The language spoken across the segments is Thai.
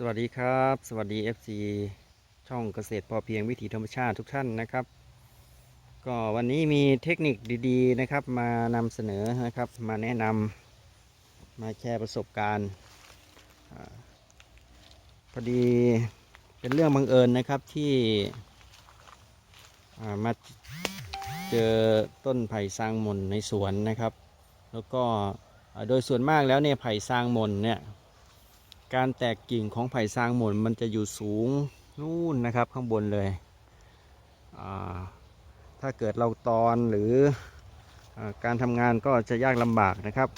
สวัสดีครับ สวัสดี FC ช่องเกษตรพอเพียงวิถีธรรมชาติทุกท่านนะครับ ก็วันนี้มีเทคนิคดีๆนะครับ มานำเสนอนะครับ มาแนะนำมาแชร์ประสบการณ์พอดีเป็นเรื่องบังเอิญนะครับที่มาเจอต้นไผ่ซางมนในสวนนะครับ แล้วก็โดยส่วนมากแล้วเนี่ยไผ่ซางมนเนี่ย การแตกกิ่งของไผ่ซางหม่นมันจะอยู่สูงนู่นนะครับข้างบนเลย ถ้าเกิดเราตอนหรืออการทำงานก็จะยากลำบากนะครับ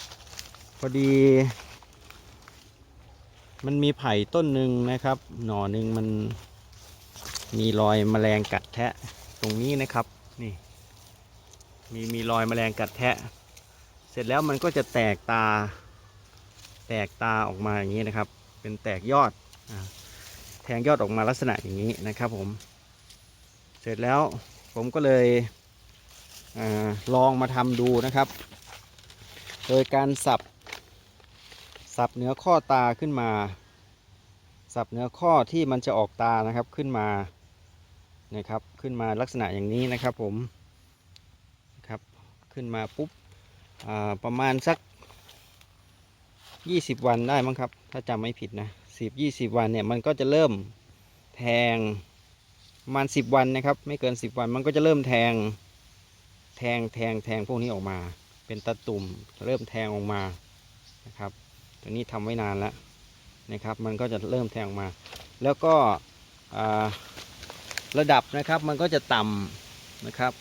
พอดี มันมีไผ่ต้นหนึ่งนะครับ หน่อหนึ่งมันมีรอยแมลงกัดแทะตรงนี้นะครับนี่ มีมีรอยแมลงกัดแทะ เสร็จแล้วมันก็จะแตกตา แตกตาออกมาอย่างนี้นะครับ เป็นแตกยอดอแทงยอดออกมาลักษณะอย่างนี้นะครับผม เสร็จแล้วผมก็เลยอลองมาทำดูนะครับ โดยการสับ สับเนื้อข้อตาขึ้นมา สับเนื้อข้อที่มันจะออกตานะครับขึ้นมานะครับขึ้นมาลักษณะอย่างนี้นะครับผมครับขึ้นมาปุ๊บประมาณสัก 20วันได้มั้งครับ ถ้าจำไม่ผิดนะ10 20วันเนี่ยมันก็จะเริ่มแทงประมาณ10วันนะครับ ไม่เกิน10วันมันก็จะเริ่มแทง แทงแทงแทงพวกนี้ออกมา เป็นตะตุ่มเริ่มแทงออกมานะครับตรงนี้ทำไว้นานแล้วนะครับ มันก็จะเริ่มแทงออกมา แล้วก็ระดับนะครับมันก็จะต่ำนะครับ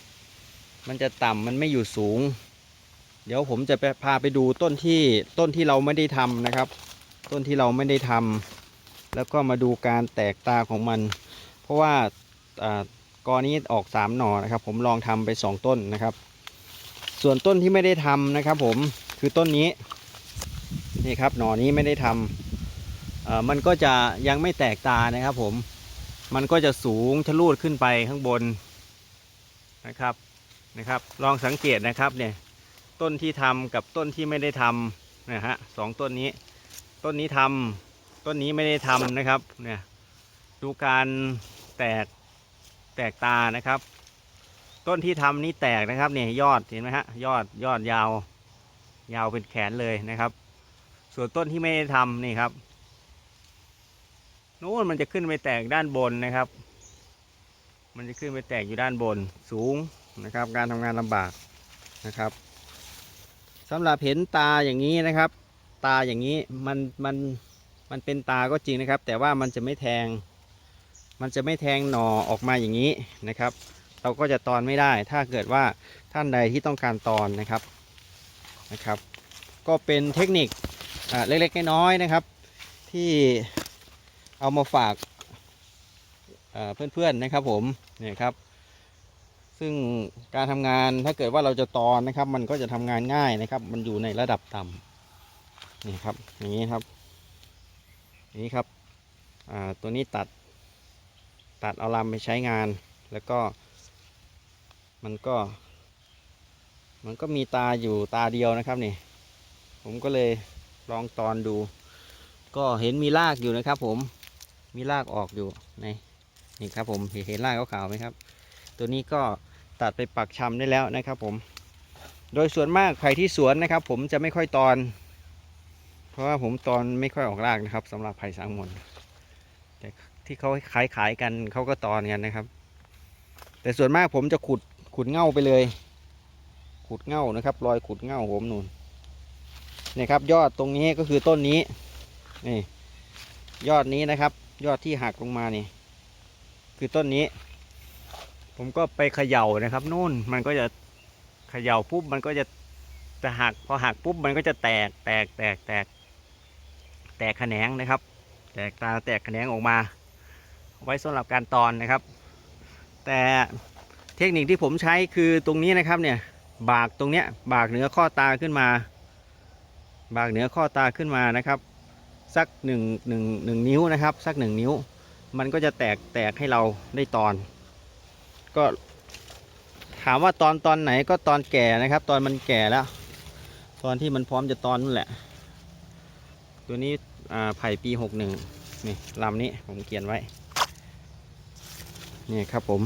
มันจะต่ำมันไม่อยู่สูง เดี๋ยวผมจะไปพาไปดูต้นที่ต้นที่เราไม่ได้ทำนะครับ ต้นที่เราไม่ได้ทำแล้วก็มาดูการแตกตาของมัน เพราะว่าอากอนี้ออกสามหน่อนะครับ ผมลองทำไปสองต้นนะครับ ส่วนต้นที่ไม่ได้ทำนะครับ ผมคือต้นนี้นี่ครับหน่อนี้ไม่ได้ทำมันก็จะยังไม่แตกตานะครับ ผมมันก็จะสูงทะลุขึ้นไปข้างบนนะครับนะครับ ลองสังเกตนะครับเนี่ย ต้นที่ทำกับต้นที่ไม่ได้ทำนะฮะสองต้นนี้ ต้นนี้ทำต้นนี้ไม่ได้ทำนะครับเนี่ยดูการแตกแตกตานะครับ ต้นที่ทำนี่แตกนะครับเนี่ยยอดเห็นไหมฮะยอดยอดยาว ยาวเป็นแขนเลยนะครับ ส่วนต้นที่ไม่ได้ทำนี่ครับนู้นมันจะขึ้นไปแตกด้านบนนะครับ มันจะขึ้นไปแตกอยู่ด้านบนสูงนะครับ การทำงานลำบากนะครับ สำหรับเห็นตาอย่างนี้นะครับ ตาอย่างนี้มันมันมันเป็นตาก็จริงนะครับ แต่ว่ามันจะไม่แทง มันจะไม่แทงหน่อออกมาอย่างนี้นะครับ เราก็จะตอนไม่ได้ ถ้าเกิดว่าท่านใดที่ต้องการตอนนะครับนะครับ ก็เป็นเทคนิคเล็กๆน้อยๆนะครับ ที่เอามาฝากเอ่อเพื่อนๆนะครับผมเนี่ยครับ ซึ่งการทำงานถ้าเกิดว่าเราจะตอนนะครับ มันก็จะทำงานง่ายนะครับ มันอยู่ในระดับต่ำนี่ครับ อย่างนี้ครับอย่างนี้ครับตัวนี้ตัดตัดเอาลำไปใช้งาน แล้วก็ มันก็ มันก็มีตาอยู่ตาเดียวนะครับนี่ ผมก็เลยลองตอนดู ก็เห็นมีรากอยู่นะครับ ผมมีรากออกอยู่ในนี่ครับผมเห็นเห็นรากขาวๆไหมครับ ตัวนี้ก็ ตัดไปปักชำได้แล้วนะครับผม โดยส่วนมากไผ่ที่สวนนะครับ ผมจะไม่ค่อยตอน เพราะว่าผมตอนไม่ค่อยออกรากนะครับสำหรับไผ่สางมนแต่ที่เขาขายขายกันเขาก็ตอนกันนะครับ แต่ส่วนมากผมจะขุดขุดเง่าไปเลย ขุดเง่านะครับ รอยขุดเง่าผมนูนนี่ครับ ยอดตรงนี้ก็คือต้นนี้นี่ยอดนี้นะครับ ยอดที่หักลงมานี่ คือต้นนี้ ผมก็ไปเขย่านะครับนู่นมันก็จะเขย่าปุ๊บมันก็จะจะหักพอหักปุ๊บมันก็จะแตกแตกแตกแตก แตกแขนงนะครับ แตกตาแตกแขนงออกมา ไว้สำหรับการตอนนะครับ แต่เทคนิคที่ผมใช้คือตรงนี้นะครับเนี่ยบากตรงเนี้ยบากเหนือข้อตาขึ้นมา บากเหนือข้อตาขึ้นมานะครับ สักหนึ่งหนึ่งหนึ่งนิ้วนะครับ สักหนึ่งนิ้ว มันก็จะแตกแตกให้เราได้ตอน ก็ ถามว่าตอนตอนไหนก็ตอนแก่นะครับ ตอนมันแก่แล้ว ตอนที่มันพร้อมจะตอนนั่นแหละ ตัวนี้ไผ่ปีหกหนึ่งนี่ลำนี้ผมเขียนไว้ นี่ครับผม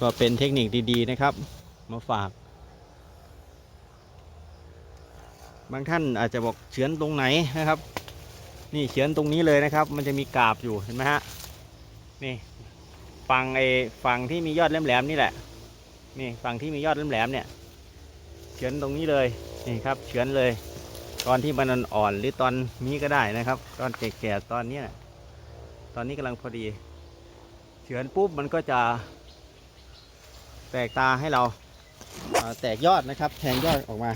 ก็เป็นเทคนิคดีๆนะครับ มาฝาก บางท่านอาจจะบอกเฉือนตรงไหนนะครับ นี่เฉือนตรงนี้เลยนะครับ มันจะมีกาบอยู่เห็นไหมฮะ นี่ ฝั่งไอ้ฝั่งที่มียอดแหลมๆนี่แหละ นี่ฝั่งที่มียอดแหลมๆเนี่ย เฉือนตรงนี้เลย นี่ครับ เฉือนเลย ตอนที่มันอ่อนๆหรือตอนนี้ก็ได้นะครับ ตอนแก่ๆตอนนี้นะตอนนี้กำลังพอดี เฉือนปุ๊บมันก็จะ แตกตาให้เราแตกยอดนะครับ แทงยอดออกมา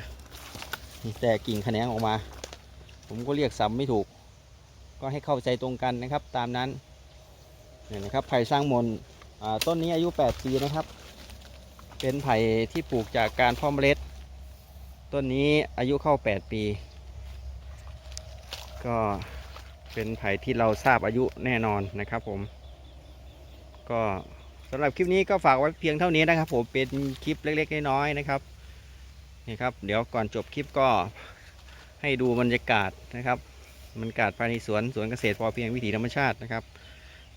แตกกิ่งแขนงออกมา ผมก็เรียกซ้ำไม่ถูก ก็ให้เข้าใจตรงกันนะครับ ตามนั้น นี่นะครับไผ่สร้างมนต้นนี้อายุ 8 ปีนะครับ เป็นไผ่ที่ปลูกจากการเพาะเมล็ด ต้นนี้อายุเข้า 8 ปี ก็เป็นไผ่ที่เราทราบอายุแน่นอนนะครับผม ก็สำหรับคลิปนี้ก็ฝากไว้เพียงเท่านี้นะครับ ผมเป็นคลิปเล็กๆน้อยๆนะครับนี่ครับ เดี๋ยวก่อนจบคลิปก็ให้ดูบรรยากาศนะครับบรรยากาศภายในสวนสวนเกษตรพอเพียงวิถีธรรมชาตินะครับ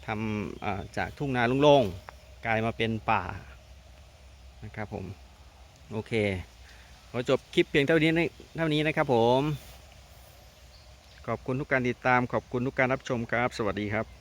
ทำจากทุ่งนาโล่งๆกลายมาเป็นป่านะครับผมโอเคขอจบคลิปเพียงเท่านี้เท่านี้นะครับผม ขอบคุณทุกการติดตามขอบคุณทุกการรับชมครับ สวัสดีครับ